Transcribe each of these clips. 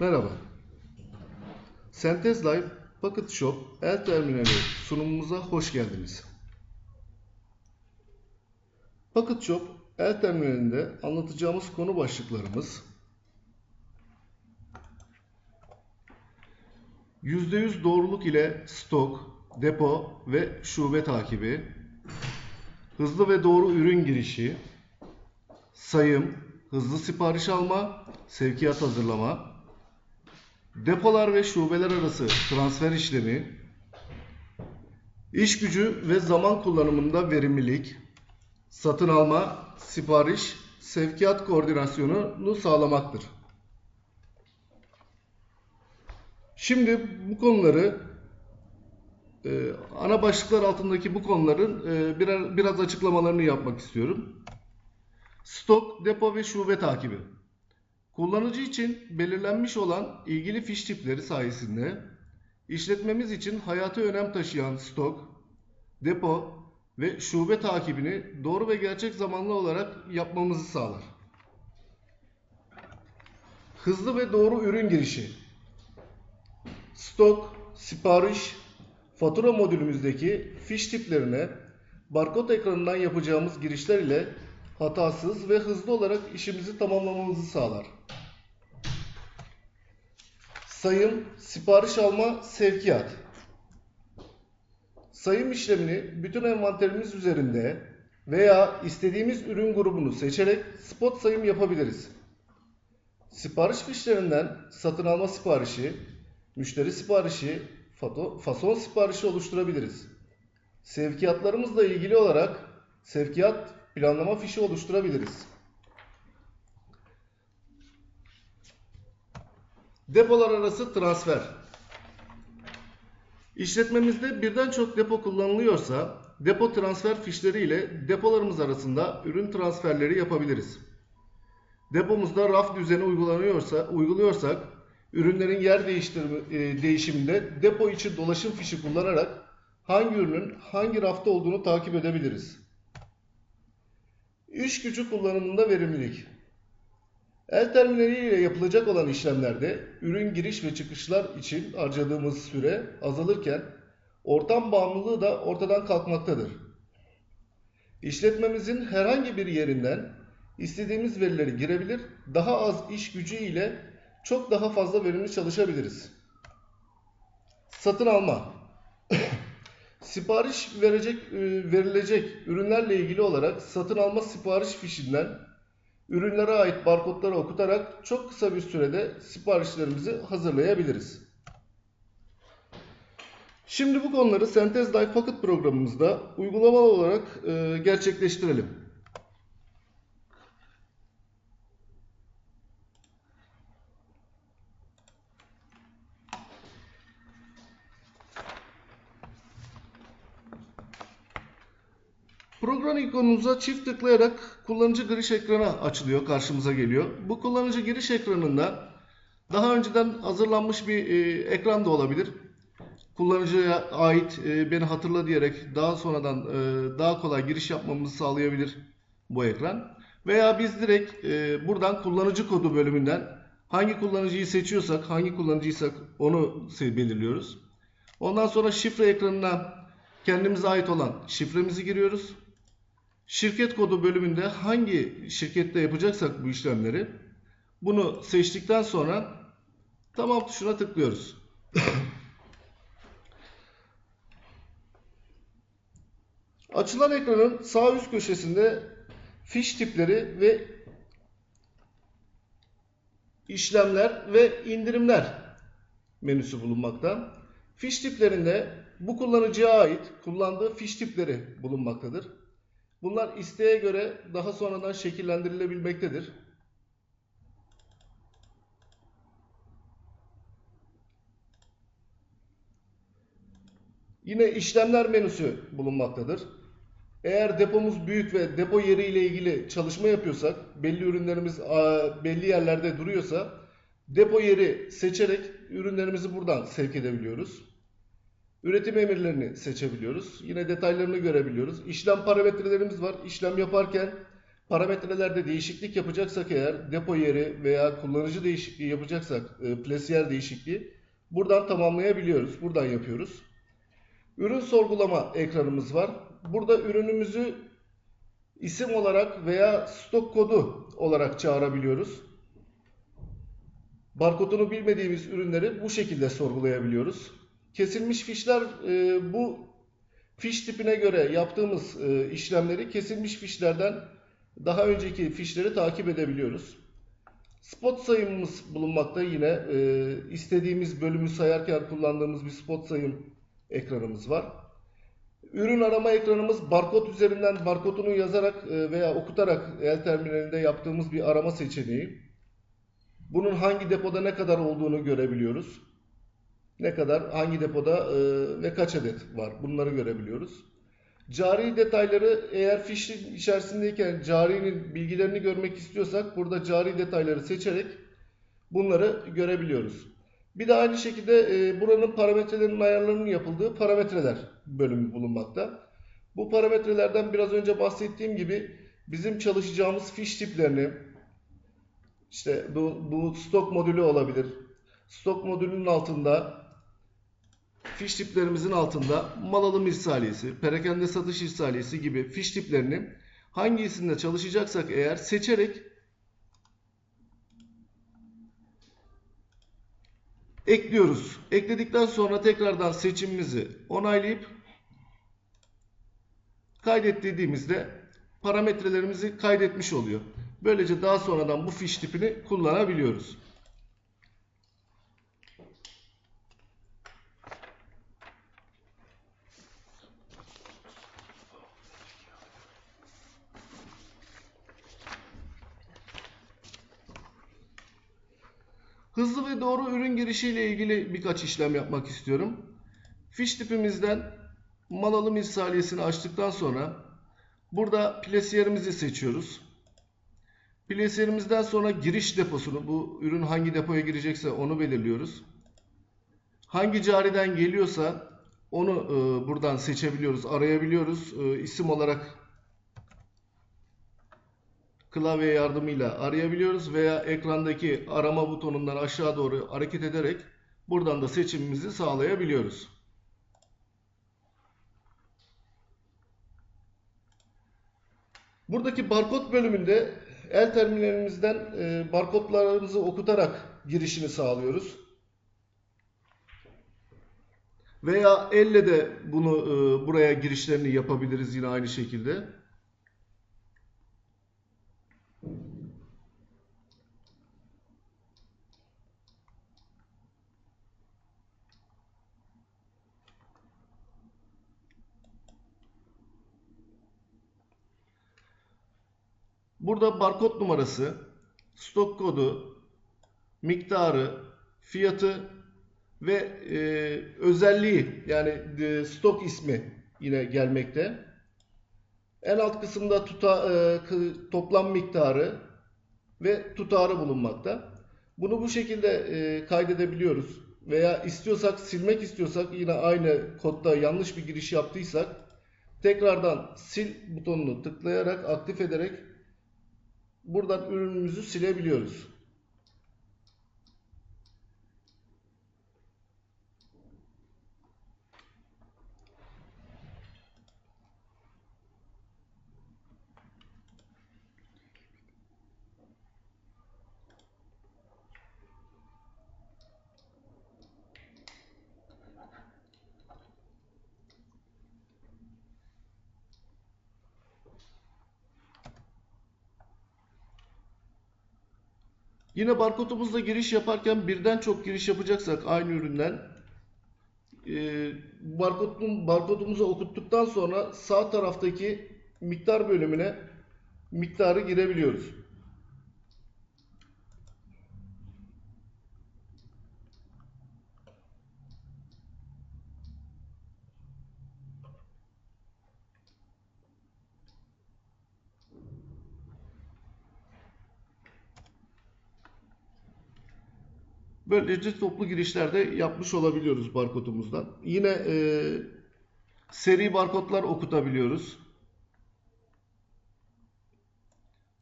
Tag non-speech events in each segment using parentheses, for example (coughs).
Merhaba. Sentez Live Pocket Shop el terminali sunumumuza hoş geldiniz. Pocket Shop el terminalinde anlatacağımız konu başlıklarımız %100 doğruluk ile stok, depo ve şube takibi, hızlı ve doğru ürün girişi, sayım, hızlı sipariş alma, sevkiyat hazırlama, depolar ve şubeler arası transfer işlemi, iş gücü ve zaman kullanımında verimlilik, satın alma, sipariş, sevkiyat koordinasyonunu sağlamaktır. Şimdi bu konuları e, ana başlıklar altındaki bu konuların e, biraz açıklamalarını yapmak istiyorum. Stok, depo ve şube takibi. Kullanıcı için belirlenmiş olan ilgili fiş tipleri sayesinde işletmemiz için hayati önem taşıyan stok, depo ve şube takibini doğru ve gerçek zamanlı olarak yapmamızı sağlar. Hızlı ve doğru ürün girişi. Stok, sipariş, fatura modülümüzdeki fiş tiplerine barkod ekranından yapacağımız girişler ile hatasız ve hızlı olarak işimizi tamamlamamızı sağlar. Sayım, sipariş alma, sevkiyat. Sayım işlemini bütün envanterimiz üzerinde veya istediğimiz ürün grubunu seçerek spot sayım yapabiliriz. Sipariş fişlerinden satın alma siparişi, müşteri siparişi, fason siparişi oluşturabiliriz. Sevkiyatlarımızla ilgili olarak sevkiyat planlama fişi oluşturabiliriz. Depolar arası transfer. İşletmemizde birden çok depo kullanılıyorsa depo transfer fişleri ile depolarımız arasında ürün transferleri yapabiliriz. Depomuzda raf düzeni uygulanıyorsa, uyguluyorsak ürünlerin yer e, değişiminde depo içi dolaşım fişi kullanarak hangi ürünün hangi rafta olduğunu takip edebiliriz. İş gücü kullanımında verimlilik. El terminali ile yapılacak olan işlemlerde ürün giriş ve çıkışlar için harcadığımız süre azalırken ortam bağımlılığı da ortadan kalkmaktadır. İşletmemizin herhangi bir yerinden istediğimiz verileri girebilir, daha az iş gücü ile çok daha fazla verimli çalışabiliriz. Satın alma. Sipariş verecek e, verilecek ürünlerle ilgili olarak satın alma sipariş fişinden ürünlere ait barkodları okutarak çok kısa bir sürede siparişlerimizi hazırlayabiliriz. Şimdi bu konuları Sentez Life Pocket programımızda uygulamalı olarak e, gerçekleştirelim. Program ikonunuza çift tıklayarak kullanıcı giriş ekranı açılıyor, karşımıza geliyor. Bu kullanıcı giriş ekranında daha önceden hazırlanmış bir e, ekran da olabilir. Kullanıcıya ait e, beni hatırla diyerek daha sonradan e, daha kolay giriş yapmamızı sağlayabilir bu ekran. Veya biz direkt e, buradan kullanıcı kodu bölümünden hangi kullanıcıyı seçiyorsak, hangi kullanıcıysak onu belirliyoruz. Ondan sonra şifre ekranına kendimize ait olan şifremizi giriyoruz. Şirket kodu bölümünde hangi şirkette yapacaksak bu işlemleri bunu seçtikten sonra tamam tuşuna tıklıyoruz. (coughs) Açılan ekranın sağ üst köşesinde fiş tipleri ve işlemler ve indirimler menüsü bulunmakta. Fiş tiplerinde bu kullanıcıya ait kullandığı fiş tipleri bulunmaktadır. Bunlar isteğe göre daha sonradan şekillendirilebilmektedir. Yine işlemler menüsü bulunmaktadır. Eğer depomuz büyük ve depo yeri ile ilgili çalışma yapıyorsak, belli ürünlerimiz belli yerlerde duruyorsa depo yeri seçerek ürünlerimizi buradan sevk edebiliyoruz. Üretim emirlerini seçebiliyoruz. Yine detaylarını görebiliyoruz. İşlem parametrelerimiz var. İşlem yaparken Parametrelerde değişiklik yapacaksak eğer depo yeri veya kullanıcı değişikliği yapacaksak e, plasiyer değişikliği buradan tamamlayabiliyoruz. Buradan yapıyoruz. Ürün sorgulama ekranımız var. Burada ürünümüzü isim olarak veya stok kodu olarak çağırabiliyoruz. Barkodunu bilmediğimiz ürünleri bu şekilde sorgulayabiliyoruz. Kesilmiş fişler e, bu fiş tipine göre yaptığımız e, işlemleri kesilmiş fişlerden daha önceki fişleri takip edebiliyoruz. Spot sayımımız bulunmakta yine e, istediğimiz bölümü sayarken kullandığımız bir spot sayım ekranımız var. Ürün arama ekranımız barkod üzerinden barkodunu yazarak e, veya okutarak el terminalinde yaptığımız bir arama seçeneği. Bunun hangi depoda ne kadar olduğunu görebiliyoruz. Ne kadar, hangi depoda e, ve kaç adet var bunları görebiliyoruz. Cari detayları eğer fişin içerisindeyken carinin bilgilerini görmek istiyorsak burada cari detayları seçerek bunları görebiliyoruz. Bir de aynı şekilde e, buranın parametrelerinin ayarlarının yapıldığı parametreler bölümü bulunmakta. Bu parametrelerden biraz önce bahsettiğim gibi bizim çalışacağımız fiş tiplerini işte bu, bu stok modülü olabilir. Stok modülünün altında fiş tiplerimizin altında mal alım irsaliyesi, perakende satış irsaliyesi gibi fiş tiplerini hangisinde çalışacaksak eğer seçerek ekliyoruz. Ekledikten sonra tekrardan seçimimizi onaylayıp kaydet dediğimizde parametrelerimizi kaydetmiş oluyor. Böylece daha sonradan bu fiş tipini kullanabiliyoruz. Hızlı ve doğru ürün girişiyle ilgili birkaç işlem yapmak istiyorum. Fiş tipimizden mal alım irsaliyesini açtıktan sonra burada plasiyerimizi seçiyoruz. Plasyerimizden sonra giriş deposunu, bu ürün hangi depoya girecekse onu belirliyoruz. Hangi cariden geliyorsa onu e, buradan seçebiliyoruz, arayabiliyoruz. E, isim olarak klavye yardımıyla arayabiliyoruz veya ekrandaki arama butonundan aşağı doğru hareket ederek buradan da seçimimizi sağlayabiliyoruz. Buradaki barkod bölümünde el terminalimizden e, barkodlarımızı okutarak girişini sağlıyoruz. Veya elle de bunu e, buraya girişlerini yapabiliriz yine aynı şekilde. Burada barkod numarası, stok kodu, miktarı, fiyatı ve e, özelliği yani e, stok ismi yine gelmekte. En alt kısımda tuta, e, toplam miktarı ve tutarı bulunmakta. Bunu bu şekilde e, kaydedebiliyoruz. Veya istiyorsak silmek istiyorsak yine aynı kodda yanlış bir giriş yaptıysak tekrardan sil butonunu tıklayarak aktif ederek buradan ürünümüzü silebiliyoruz. Yine barkodumuzla giriş yaparken birden çok giriş yapacaksak aynı üründen e, barkodun, barkodumuzu okuttuktan sonra sağ taraftaki miktar bölümüne miktarı girebiliyoruz. Böylece toplu girişlerde yapmış olabiliyoruz barkodumuzdan. Yine e, seri barkodlar okutabiliyoruz.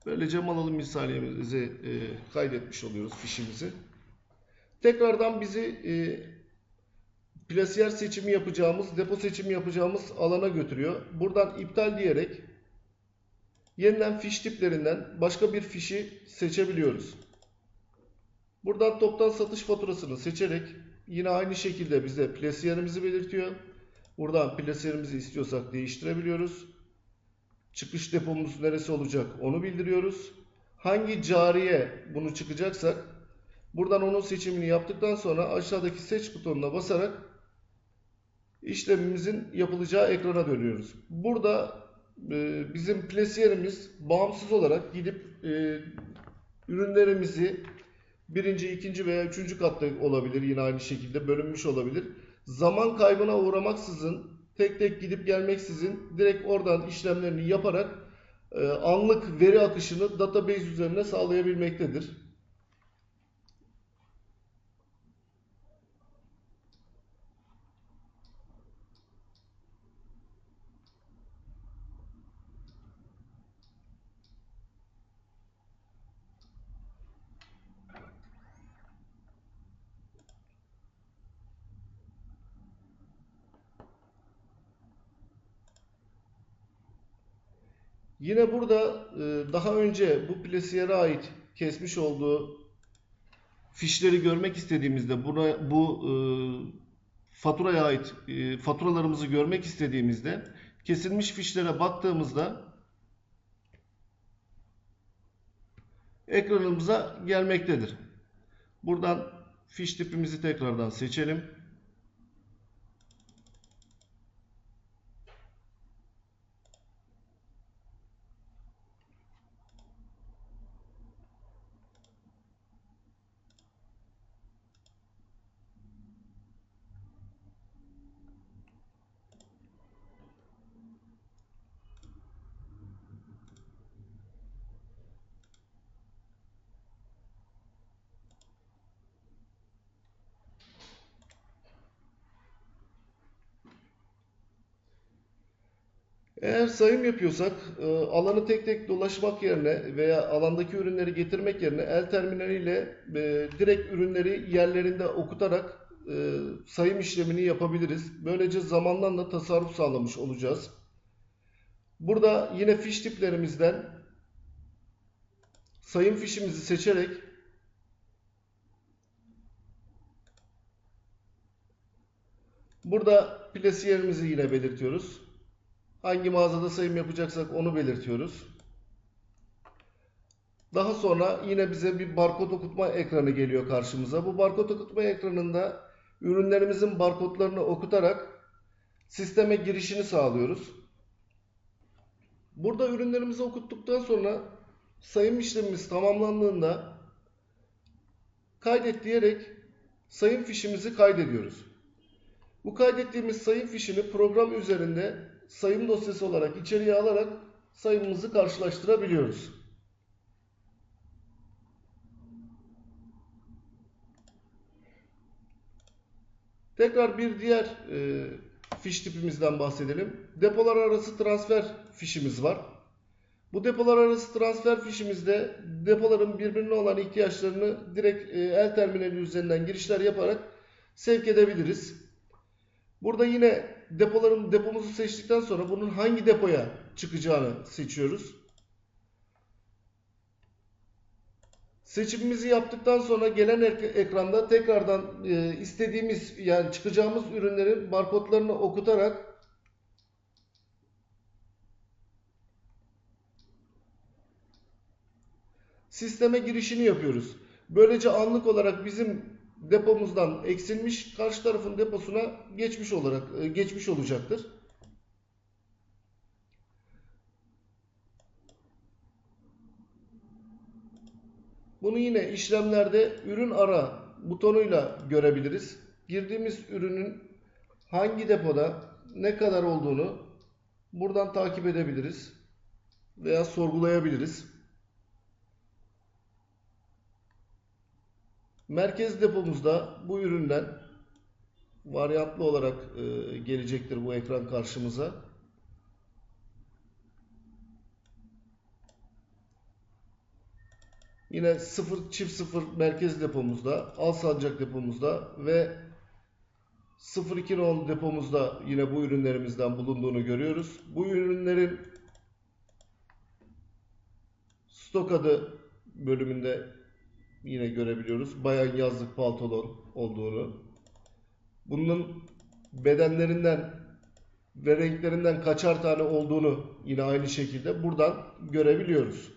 Böylece mal alım misalimizi e, kaydetmiş oluyoruz fişimizi. Tekrardan bizi e, plasiyer seçimi yapacağımız, depo seçimi yapacağımız alana götürüyor. Buradan iptal diyerek yeniden fiş tiplerinden başka bir fişi seçebiliyoruz. Buradan toptan satış faturasını seçerek yine aynı şekilde bize plasiyerimizi belirtiyor. Buradan plasiyerimizi istiyorsak değiştirebiliyoruz. Çıkış depomuz neresi olacak onu bildiriyoruz. Hangi cariye bunu çıkacaksak buradan onun seçimini yaptıktan sonra aşağıdaki seç butonuna basarak işlemimizin yapılacağı ekrana dönüyoruz. Burada e, bizim plasiyerimiz bağımsız olarak gidip e, ürünlerimizi birinci, ikinci veya üçüncü katta olabilir. Yine aynı şekilde bölünmüş olabilir. Zaman kaybına uğramaksızın tek tek gidip gelmeksizin direkt oradan işlemlerini yaparak e, anlık veri akışını database üzerine sağlayabilmektedir. Yine burada e, daha önce bu plasiyere ait kesmiş olduğu fişleri görmek istediğimizde buna, bu e, faturaya ait e, faturalarımızı görmek istediğimizde kesilmiş fişlere baktığımızda ekranımıza gelmektedir. Buradan fiş tipimizi tekrardan seçelim. Eğer sayım yapıyorsak e, alanı tek tek dolaşmak yerine veya alandaki ürünleri getirmek yerine el terminaliyle e, direkt ürünleri yerlerinde okutarak e, sayım işlemini yapabiliriz. Böylece zamandan da tasarruf sağlamış olacağız. Burada yine fiş tiplerimizden sayım fişimizi seçerek burada plasiyerimizi yine belirtiyoruz. Hangi mağazada sayım yapacaksak onu belirtiyoruz. Daha sonra yine bize bir barkod okutma ekranı geliyor karşımıza. Bu barkod okutma ekranında ürünlerimizin barkodlarını okutarak sisteme girişini sağlıyoruz. Burada ürünlerimizi okuttuktan sonra sayım işlemimiz tamamlandığında kaydet diyerek sayım fişimizi kaydediyoruz. Bu kaydettiğimiz sayım fişini program üzerinde sayım dosyası olarak içeriye alarak sayımımızı karşılaştırabiliyoruz. Tekrar bir diğer e, fiş tipimizden bahsedelim. Depolar arası transfer fişimiz var. Bu depolar arası transfer fişimizde depoların birbirine olan ihtiyaçlarını direkt e, el terminali üzerinden girişler yaparak sevk edebiliriz. Burada yine depoların depomuzu seçtikten sonra bunun hangi depoya çıkacağını seçiyoruz. Seçimimizi yaptıktan sonra gelen ekranda tekrardan e, istediğimiz yani çıkacağımız ürünlerin barkodlarını okutarak sisteme girişini yapıyoruz. Böylece anlık olarak bizim depomuzdan eksilmiş karşı tarafın deposuna geçmiş olarak e, geçmiş olacaktır. Bunu yine işlemlerde ürün ara butonuyla görebiliriz. Girdiğimiz ürünün hangi depoda ne kadar olduğunu buradan takip edebiliriz veya sorgulayabiliriz. Merkez depomuzda bu üründen varyantlı olarak e, gelecektir bu ekran karşımıza. Yine 0 çift 0 merkez depomuzda, Alsancak depomuzda ve 02 nolu depomuzda yine bu ürünlerimizden bulunduğunu görüyoruz. Bu ürünlerin stok adı bölümünde yine görebiliyoruz. Bayan yazlık pantolon olduğunu. Bunun bedenlerinden ve renklerinden kaçar tane olduğunu yine aynı şekilde buradan görebiliyoruz.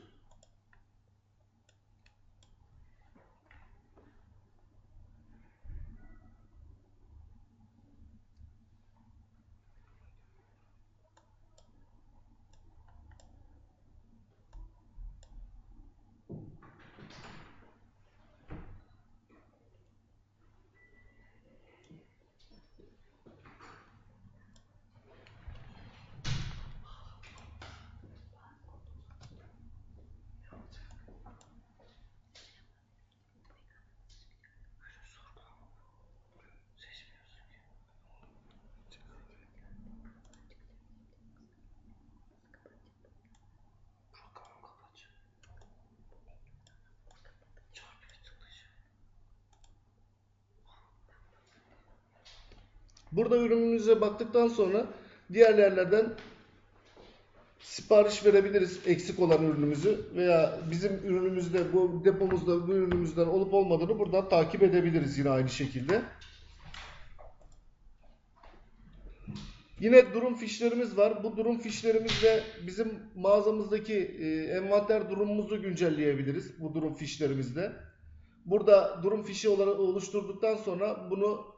Burada ürünümüze baktıktan sonra diğer yerlerden sipariş verebiliriz eksik olan ürünümüzü veya bizim ürünümüzde bu depomuzda bu ürünümüzden olup olmadığını buradan takip edebiliriz yine aynı şekilde. Yine durum fişlerimiz var. Bu durum fişlerimizle bizim mağazamızdaki e, envanter durumumuzu güncelleyebiliriz bu durum fişlerimizle. Burada durum fişi olarak oluşturduktan sonra bunu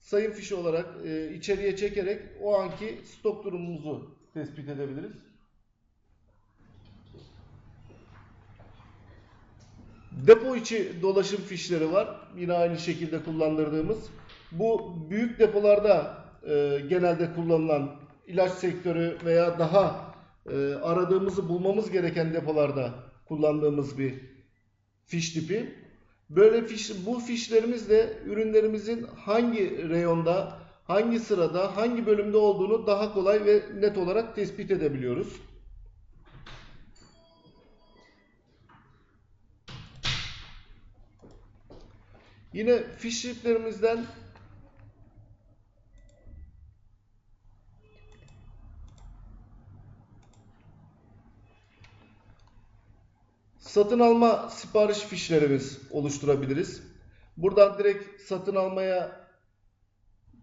sayım fişi olarak e, içeriye çekerek o anki stok durumumuzu tespit edebiliriz. Depo içi dolaşım fişleri var. Yine aynı şekilde kullandırdığımız. Bu büyük depolarda e, genelde kullanılan ilaç sektörü veya daha e, aradığımızı bulmamız gereken depolarda kullandığımız bir fiş tipi. Böyle fiş, bu fişlerimizle ürünlerimizin hangi reyonda, hangi sırada, hangi bölümde olduğunu daha kolay ve net olarak tespit edebiliyoruz. Yine fiş tiplerimizden satın alma sipariş fişlerimiz oluşturabiliriz. Buradan direkt satın almaya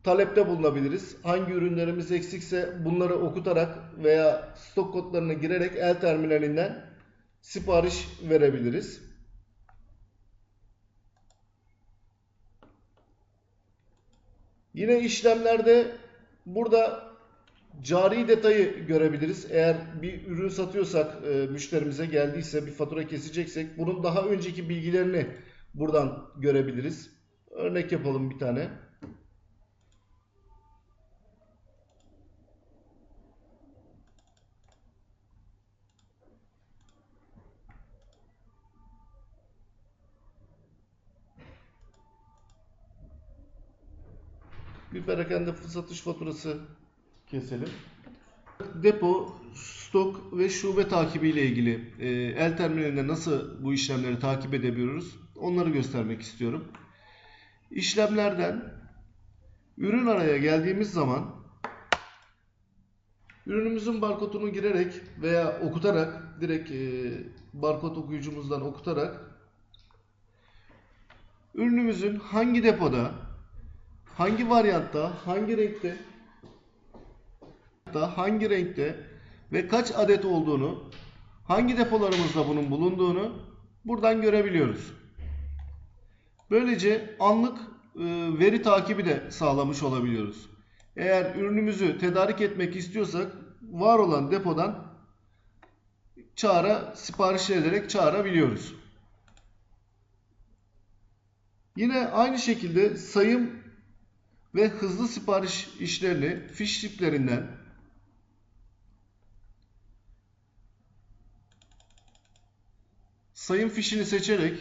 talepte bulunabiliriz. Hangi ürünlerimiz eksikse bunları okutarak veya stok kodlarını girerek el terminalinden sipariş verebiliriz. Yine işlemlerde burada cari detayı görebiliriz. Eğer bir ürün satıyorsak e, müşterimize geldiyse bir fatura keseceksek bunun daha önceki bilgilerini buradan görebiliriz. Örnek yapalım bir tane. Bir perakende satış faturası keselim. Depo, stok ve şube takibi ile ilgili e, el terminalinde nasıl bu işlemleri takip edebiliyoruz? Onları göstermek istiyorum. İşlemlerden ürün araya geldiğimiz zaman ürünümüzün barkodunu girerek veya okutarak direkt e, barkod okuyucumuzdan okutarak ürünümüzün hangi depoda, hangi varyantta, hangi renkte da hangi renkte ve kaç adet olduğunu, hangi depolarımızda bunun bulunduğunu buradan görebiliyoruz. Böylece anlık e, veri takibi de sağlamış olabiliyoruz. Eğer ürünümüzü tedarik etmek istiyorsak var olan depodan çağıra sipariş ederek çağırabiliyoruz. Yine aynı şekilde sayım ve hızlı sipariş işlerini fiş tiplerinden sayım fişini seçerek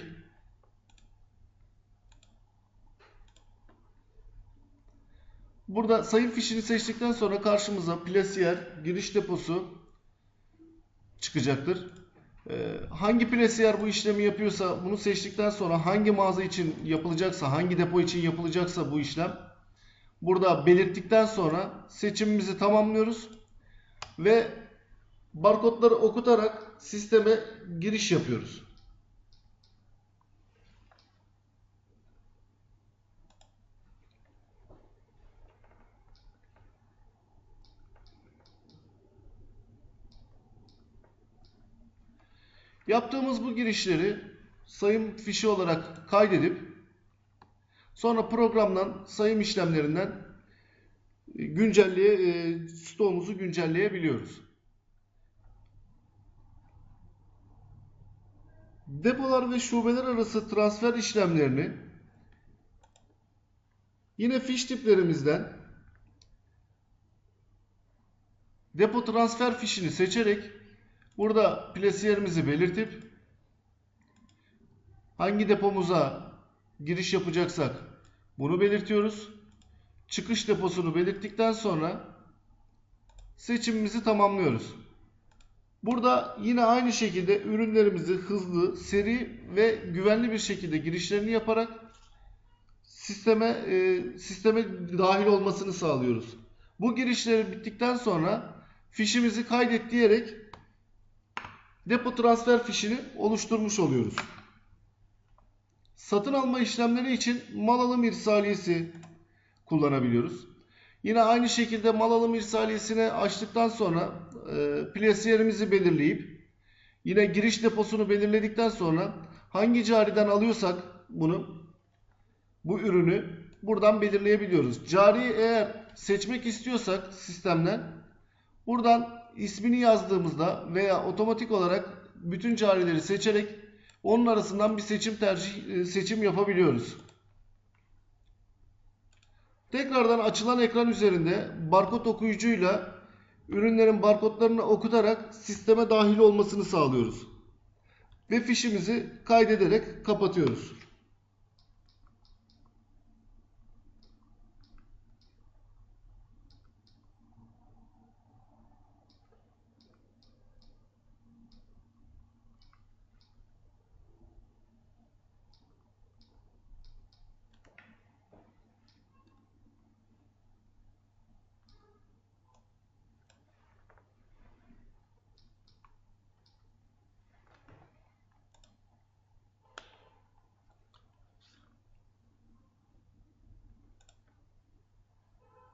burada sayım fişini seçtikten sonra karşımıza plasiyer giriş deposu çıkacaktır. Ee, hangi plesiyer bu işlemi yapıyorsa bunu seçtikten sonra hangi mağaza için yapılacaksa, hangi depo için yapılacaksa bu işlem burada belirttikten sonra seçimimizi tamamlıyoruz ve barkodları okutarak sisteme giriş yapıyoruz. Yaptığımız bu girişleri sayım fişi olarak kaydedip sonra programdan sayım işlemlerinden güncelleye e, stoğumuzu güncelleyebiliyoruz. Depolar ve şubeler arası transfer işlemlerini yine fiş tiplerimizden depo transfer fişini seçerek burada plesiyerimizi belirtip hangi depomuza giriş yapacaksak bunu belirtiyoruz. Çıkış deposunu belirttikten sonra seçimimizi tamamlıyoruz. Burada yine aynı şekilde ürünlerimizi hızlı, seri ve güvenli bir şekilde girişlerini yaparak sisteme e, sisteme dahil olmasını sağlıyoruz. Bu girişleri bittikten sonra fişimizi kaydet diyerek depo transfer fişini oluşturmuş oluyoruz. Satın alma işlemleri için mal alım irsaliyesi kullanabiliyoruz. Yine aynı şekilde mal alım irsaliyesini açtıktan sonra e, plesiyerimizi belirleyip yine giriş deposunu belirledikten sonra hangi cariden alıyorsak bunu bu ürünü buradan belirleyebiliyoruz. Cariyi eğer seçmek istiyorsak sistemden buradan ismini yazdığımızda veya otomatik olarak bütün carileri seçerek onun arasından bir seçim tercih e, seçim yapabiliyoruz. Tekrardan açılan ekran üzerinde barkod okuyucuyla ürünlerin barkodlarını okutarak sisteme dahil olmasını sağlıyoruz. Ve fişimizi kaydederek kapatıyoruz.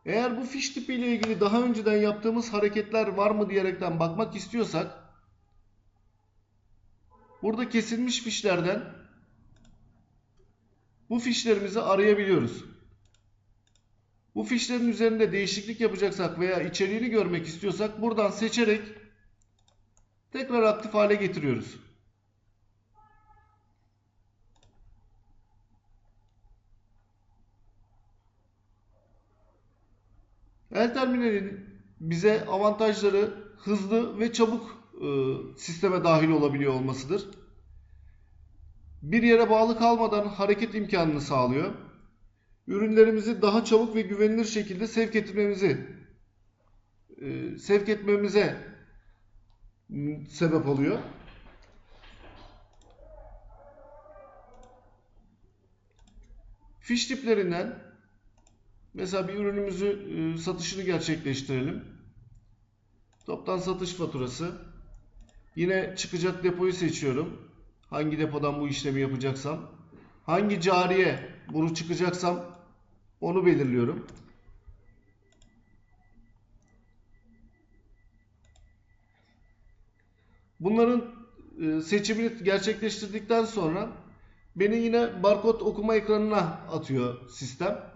Eğer bu fiş tipi ile ilgili daha önceden yaptığımız hareketler var mı diyerekten bakmak istiyorsak burada kesilmiş fişlerden bu fişlerimizi arayabiliyoruz. Bu fişlerin üzerinde değişiklik yapacaksak veya içeriğini görmek istiyorsak buradan seçerek tekrar aktif hale getiriyoruz. El terminalin bize avantajları hızlı ve çabuk e, sisteme dahil olabiliyor olmasıdır. Bir yere bağlı kalmadan hareket imkanını sağlıyor. Ürünlerimizi daha çabuk ve güvenilir şekilde sevk etmemizi e, sevk etmemize sebep oluyor. Fiş tiplerinden Mesela bir ürünümüzü e, satışını gerçekleştirelim. Toptan satış faturası. Yine çıkacak depoyu seçiyorum. Hangi depodan bu işlemi yapacaksam. Hangi cariye bunu çıkacaksam onu belirliyorum. Bunların e, seçimini gerçekleştirdikten sonra beni yine barkod okuma ekranına atıyor sistem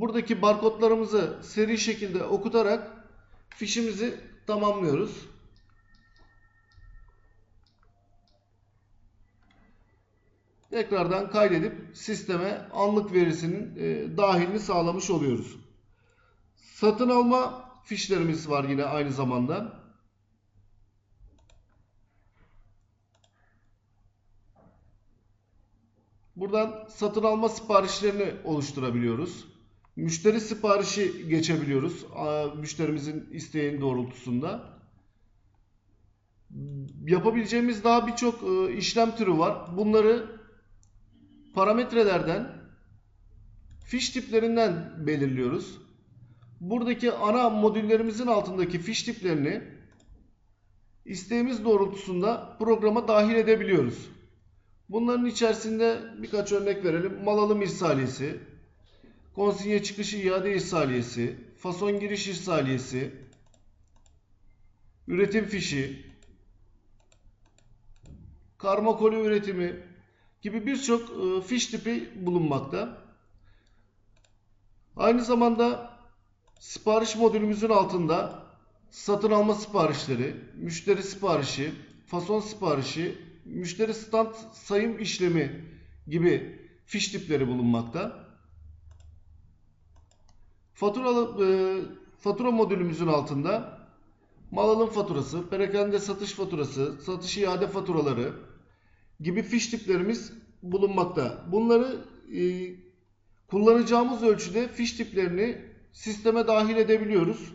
buradaki barkodlarımızı seri şekilde okutarak fişimizi tamamlıyoruz. Tekrardan kaydedip sisteme anlık verisinin e, dahilini sağlamış oluyoruz. Satın alma fişlerimiz var yine aynı zamanda. Buradan satın alma siparişlerini oluşturabiliyoruz. Müşteri siparişi geçebiliyoruz. Müşterimizin isteğinin doğrultusunda. Yapabileceğimiz daha birçok e, işlem türü var. Bunları parametrelerden, fiş tiplerinden belirliyoruz. Buradaki ana modüllerimizin altındaki fiş tiplerini isteğimiz doğrultusunda programa dahil edebiliyoruz. Bunların içerisinde birkaç örnek verelim. Mal alım irsaliyesi, konsinye çıkışı iade irsaliyesi, fason giriş irsaliyesi, üretim fişi, karma koli üretimi gibi birçok e, fiş tipi bulunmakta. Aynı zamanda sipariş modülümüzün altında satın alma siparişleri, müşteri siparişi, fason siparişi, müşteri stand sayım işlemi gibi fiş tipleri bulunmakta. Fatura, e, fatura modülümüzün altında mal alım faturası, perakende satış faturası, satış iade faturaları gibi fiş tiplerimiz bulunmakta. Bunları e, kullanacağımız ölçüde fiş tiplerini sisteme dahil edebiliyoruz.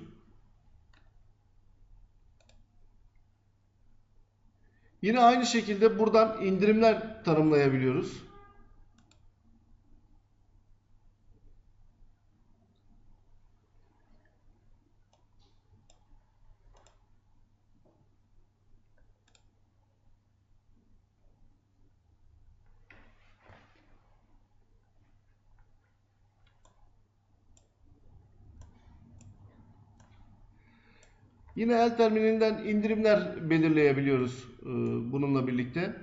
Yine aynı şekilde buradan indirimler tanımlayabiliyoruz. Yine el terminalinden indirimler belirleyebiliyoruz e, bununla birlikte.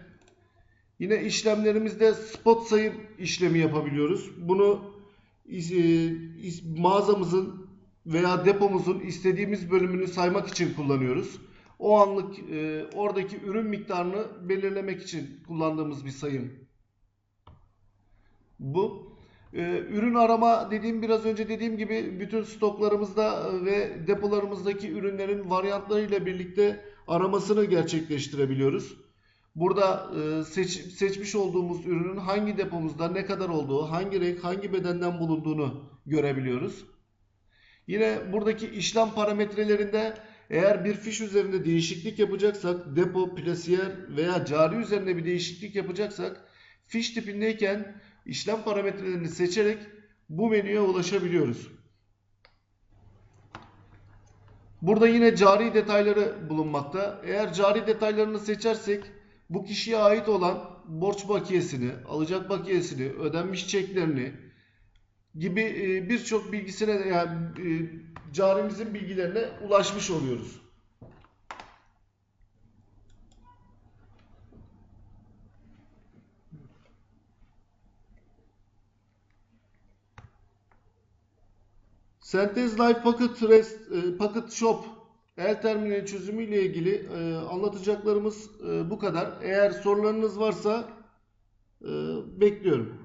Yine işlemlerimizde spot sayım işlemi yapabiliyoruz. Bunu e, mağazamızın veya depomuzun istediğimiz bölümünü saymak için kullanıyoruz. O anlık e, oradaki ürün miktarını belirlemek için kullandığımız bir sayım. Bu. Ee, ürün arama dediğim biraz önce dediğim gibi bütün stoklarımızda e, ve depolarımızdaki ürünlerin varyantlarıyla birlikte aramasını gerçekleştirebiliyoruz. Burada e, seç, seçmiş olduğumuz ürünün hangi depomuzda ne kadar olduğu, hangi renk, hangi bedenden bulunduğunu görebiliyoruz. Yine buradaki işlem parametrelerinde eğer bir fiş üzerinde değişiklik yapacaksak, depo, plasiyer veya cari üzerinde bir değişiklik yapacaksak, fiş tipindeyken işlem parametrelerini seçerek bu menüye ulaşabiliyoruz. Burada yine cari detayları bulunmakta. Eğer cari detaylarını seçersek bu kişiye ait olan borç bakiyesini, alacak bakiyesini, ödenmiş çeklerini gibi e, birçok bilgisine yani e, carimizin bilgilerine ulaşmış oluyoruz. Sentez Live Pocket Rest, e, Pocket Shop el terminali çözümü ile ilgili e, anlatacaklarımız e, bu kadar. Eğer sorularınız varsa bekliyorum.